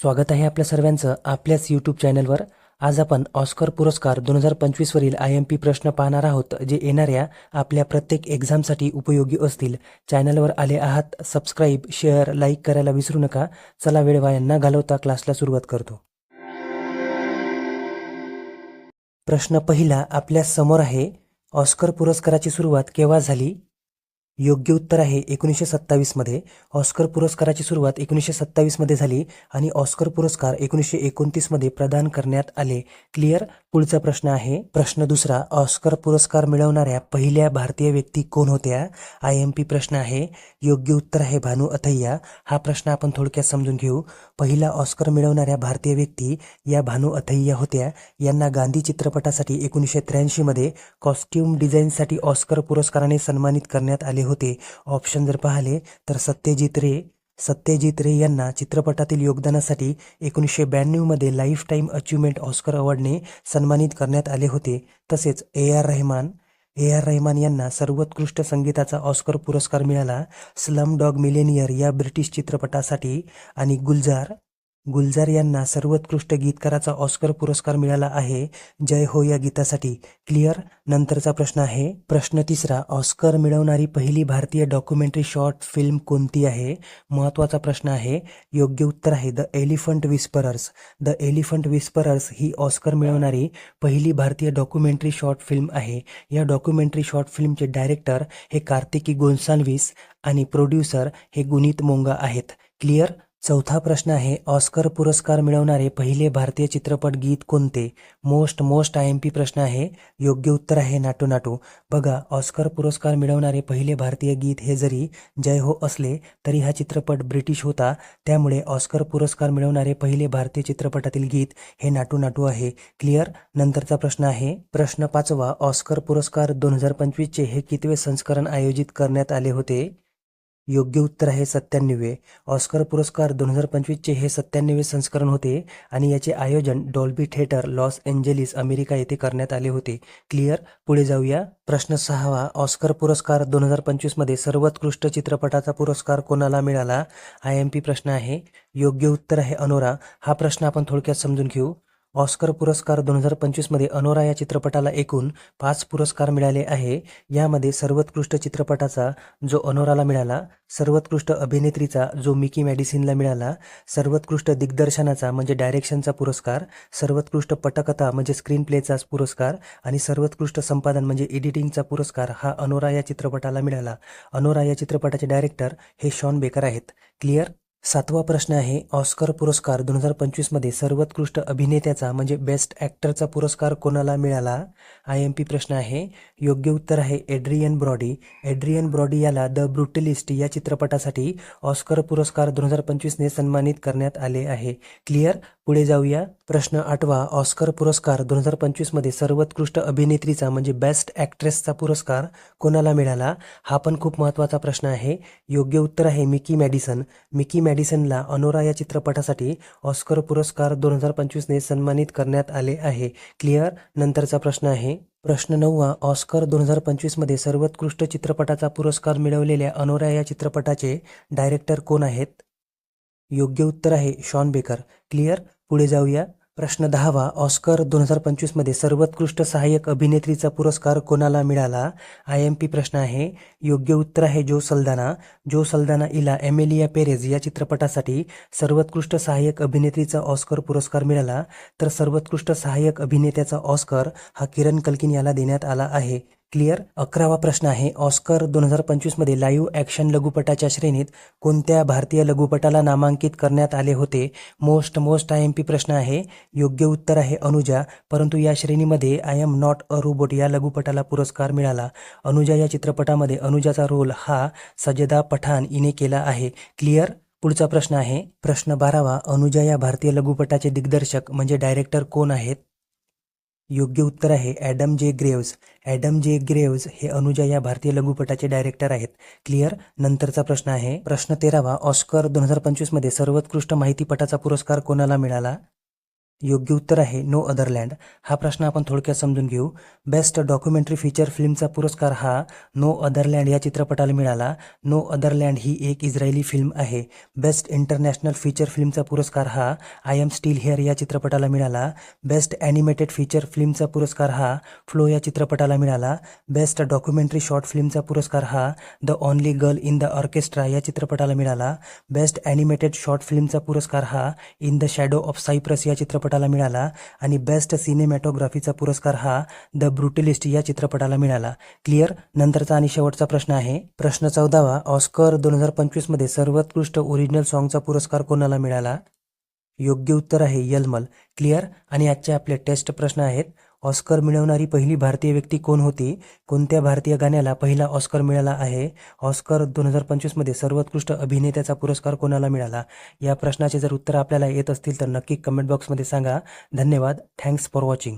स्वागत आहे आपल्या सर्वांचं आपल्याच यूट्यूब चॅनलवर आज आपण ऑस्कर पुरस्कार दोन हजार पंचवीसवरील आय एम पी प्रश्न पाहणार आहोत जे येणाऱ्या आपल्या प्रत्येक एक्झामसाठी उपयोगी असतील. चॅनलवर आले आहात सबस्क्राईब शेअर लाईक करायला विसरू नका. चला वेळ वाया न घालवता क्लासला सुरुवात करतो. प्रश्न पहिला आपल्यासमोर आहे ऑस्कर पुरस्काराची सुरुवात केव्हा झाली? योग्य उत्तर आहे. एकोणीसशे सत्तावीसमध्ये ऑस्कर पुरस्काराची सुरुवात एकोणीसशे सत्तावीसमध्ये झाली आणि ऑस्कर पुरस्कार एकोणीसशे एकोणतीसमध्ये प्रदान करण्यात आले. क्लिअर पुढचा प्रश्न आहे. प्रश्न दुसरा ऑस्कर पुरस्कार मिळवणाऱ्या पहिल्या भारतीय व्यक्ती कोण होत्या? आय एम पी प्रश्न आहे. योग्य उत्तर आहे भानू अथय्या. हा प्रश्न आपण थोडक्यात समजून घेऊ. पहिला ऑस्कर मिळवणाऱ्या भारतीय व्यक्ती या भानू अथय्या होत्या. यांना गांधी चित्रपटासाठी एकोणीसशे त्र्याऐंशीमध्ये कॉस्ट्युम डिझाईनसाठी ऑस्कर पुरस्काराने सन्मानित करण्यात आले होते. ऑप्शन जर पाहिले तर सत्यजित रे सत्यजित रे यांना चित्रपटातील योगदानासाठी एकोणीसशे ब्याण्णवमध्ये लाईफ टाईम अचिव्हमेंट ऑस्कर अवॉर्डने सन्मानित करण्यात आले होते. तसेच A R Rahman A R Rahman यांना सर्वोत्कृष्ट संगीताचा ऑस्कर पुरस्कार मिळाला. स्लम डॉग मिलेनियर या ब्रिटिश चित्रपटासाठी. आणि गुलजार गुलजार यांना सर्वोत्कृष्ट गीतकाराचा ऑस्कर पुरस्कार मिळाला आहे. जय हो या गीतासाठी. क्लिअर? नंतरचा प्रश्न आहे. प्रश्न तिसरा ऑस्कर मिळवणारी पहिली भारतीय डॉक्युमेंटरी शॉर्ट फिल्म कोणती आहे? महत्त्वाचा प्रश्न आहे. योग्य उत्तर आहे. The Elephant Whisperers. The Elephant Whisperers he Oscar मिळवणारी पहिली भारतीय डॉक्युमेंटरी शॉर्ट फिल्म आहे. या डॉक्युमेंटरी शॉर्ट फिल्मचे डायरेक्टर हे कार्तिकी गोन्साल्विस आणि प्रोड्युसर हे गुनीत मोंगा आहेत. क्लिअर? चौथा प्रश्न आहे ऑस्कर पुरस्कार मिळवणारे पहिले भारतीय चित्रपट गीत कोणते? Most most I M P प्रश्न आहे योग्य उत्तर आहे नाटू नाटू. बघा ऑस्कर पुरस्कार मिळवणारे पहिले भारतीय गीत हे जरी जय हो असले तरी हा चित्रपट ब्रिटिश होता. त्यामुळे ऑस्कर पुरस्कार मिळवणारे पहिले भारतीय चित्रपटातील गीत हे नाटू नाटू आहे. क्लिअर? नंतरचा प्रश्न आहे प्रश्न पाचवा ऑस्कर पुरस्कार दोन हजार पंचवीसचे हे कितवे संस्करण आयोजित करण्यात आले होते? योग्य उत्तर आहे सत्त्याण्णवे. ऑस्कर पुरस्कार दोन हजार पंचवीसचे हे सत्त्याण्णवे संस्करण होते आणि याचे आयोजन Dolby theatre Los Angeles America येथे करण्यात आले होते. क्लिअर? पुढे जाऊया. प्रश्न सहावा. ऑस्कर पुरस्कार दोन हजार पंचवीसमध्ये सर्वोत्कृष्ट चित्रपटाचा पुरस्कार कोणाला मिळाला? आय एम पी प्रश्न आहे. योग्य उत्तर आहे अनोरा. हा प्रश्न आपण थोडक्यात समजून घेऊ. ऑस्कर पुरस्कार दोन हजार पंचवीसमध्ये अनोरा या चित्रपटाला एकूण पाच पुरस्कार मिळाले आहे. यामध्ये सर्वोत्कृष्ट चित्रपटाचा जो अनोराला मिळाला सर्वोत्कृष्ट अभिनेत्रीचा जो मिकी मॅडिसिनला मिळाला सर्वोत्कृष्ट दिग्दर्शनाचा म्हणजे डायरेक्शनचा पुरस्कार सर्वोत्कृष्ट पटकथा म्हणजे स्क्रीन प्लेचा पुरस्कार आणि सर्वोत्कृष्ट संपादन म्हणजे एडिटिंगचा पुरस्कार हा अनोरा या चित्रपटाला मिळाला. अनोरा या चित्रपटाचे डायरेक्टर हे शॉन बेकर आहेत. क्लिअर? सातवा प्रश्न आहे ऑस्कर पुरस्कार दोन हजार पंचवीसमध्ये सर्वोत्कृष्ट अभिनेत्याचा म्हणजे बेस्ट ॲक्टरचा पुरस्कार कोणाला मिळाला? आय एम पी प्रश्न आहे योग्य उत्तर आहे एड्रियन ब्रॉडी. एड्रियन ब्रॉडी याला द ब्रुटलिस्ट या चित्रपटासाठी ऑस्कर पुरस्कार दोन हजार पंचवीसने सन्मानित करण्यात आले आहे. क्लिअर पुढे जाऊया. प्रश्न आठवा. ऑस्कर पुरस्कार दोन हजार पंचवीसमध्ये सर्वोत्कृष्ट अभिनेत्रीचा म्हणजे बेस्ट ॲक्ट्रेसचा पुरस्कार कोणाला मिळाला? हा पण खूप महत्त्वाचा प्रश्न आहे. योग्य उत्तर आहे मिकी मॅडिसन. मिकी मॅडिसनला अनोरा या चित्रपटासाठी ऑस्कर पुरस्कार दोन हजार पंचवीसने सन्मानित करण्यात आले आहे. क्लिअर नंतरचा प्रश्न आहे. प्रश्न नववा. ऑस्कर दोन हजार पंचवीसमध्ये सर्वोत्कृष्ट चित्रपटाचा पुरस्कार मिळवलेल्या अनोरा या चित्रपटाचे डायरेक्टर कोण आहेत? योग्य उत्तर आहे शॉन बेकर. क्लिअर पुढे जाऊया. प्रश्न दहावा. ऑस्कर दोन हजार पंचवीसमध्ये सर्वोत्कृष्ट सहाय्यक अभिनेत्रीचा पुरस्कार कोणाला मिळाला? आय एम पी प्रश्न आहे. योग्य उत्तर आहे जो सल्दाना. जो सल्दाना इला एमेलिया पेरेज या चित्रपटासाठी सर्वोत्कृष्ट सहाय्यक अभिनेत्रीचा ऑस्कर पुरस्कार मिळाला तर सर्वोत्कृष्ट सहाय्यक अभिनेत्याचा ऑस्कर हा किरण कल्किन याला देण्यात आला आहे. क्लिअर अकरावा प्रश्न आहे. ऑस्कर दोन हजार पंचवीसमध्ये लाईव्ह ॲक्शन लघुपटाच्या श्रेणीत कोणत्या भारतीय लघुपटाला नामांकित करण्यात आले होते? Most most I M P प्रश्न आहे. योग्य उत्तर आहे अनुजा. परंतु या श्रेणीमध्ये I am not a robot या लघुपटाला पुरस्कार मिळाला. अनुजा या चित्रपटामध्ये अनुजाचा रोल हा सजदा पठाण हिने केला आहे. क्लिअर? पुढचा प्रश्न आहे. प्रश्न बारावा. अनुजा या भारतीय लघुपटाचे दिग्दर्शक म्हणजे डायरेक्टर कोण आहेत? योग्य उत्तर आहे ॲडम जे ग्रेव्ज ॲडम जे ग्रेव्ज हे अनुजा या भारतीय लघुपटाचे डायरेक्टर आहेत. क्लिअर? नंतरचा प्रश्न आहे. प्रश्न तेरावा ऑस्कर दोन हजार पंचवीसमध्ये सर्वोत्कृष्ट माहितीपटाचा पुरस्कार कोणाला मिळाला? योग्य उत्तर आहे नो अदरलँड हा प्रश्न आपण थोडक्यात समजून घेऊ. बेस्ट डॉक्युमेंटरी फीचर फिल्मचा पुरस्कार हा नो अदरलँड या चित्रपटाला मिळाला. नो अदरलँड ही एक इस्रायली फिल्म आहे. बेस्ट इंटरनॅशनल फीचर फिल्मचा पुरस्कार हा आय एम स्टील हेअर या चित्रपटाला मिळाला. बेस्ट ॲनिमेटेड फीचर फिल्मचा पुरस्कार हा फ्लो या चित्रपटाला मिळाला. बेस्ट डॉक्युमेंटरी शॉर्ट फिल्मचा पुरस्कार हा the only girl in the orchestra या चित्रपटाला मिळाला. बेस्ट ॲनिमेटेड शॉर्ट फिल्मचा पुरस्कार हा in the shadow of Cyprus या चित्रपट चित्रपटाला मिळाला आणि बेस्ट सिनेमॅटोग्राफीचा पुरस्कार हा द ब्रुटलिस्ट या चित्रपटाला मिळाला. क्लिअर नंतरचा आणि शेवटचा प्रश्न आहे. प्रश्न चौदावा ऑस्कर दोन हजार पंचवीसमध्ये सर्वोत्कृष्ट ओरिजिनल सॉन्गचा पुरस्कार कोणाला मिळाला? योग्य उत्तर आहे यलमल. क्लिअर आणि आजचे आपले टेस्ट प्रश्न आहेत. ऑस्कर मिळवणारी पहिली भारतीय व्यक्ती कोण होती? कोणत्या भारतीय गाण्याला पहिला ऑस्कर मिळाला आहे? ऑस्कर दोन हजार पंचवीसमध्ये सर्वोत्कृष्ट अभिनेत्याचा पुरस्कार कोणाला मिळाला? या प्रश्नाचे जर उत्तर आपल्याला येत असतील तर नक्की कमेंट बॉक्समध्ये सांगा. धन्यवाद. Thanks for watching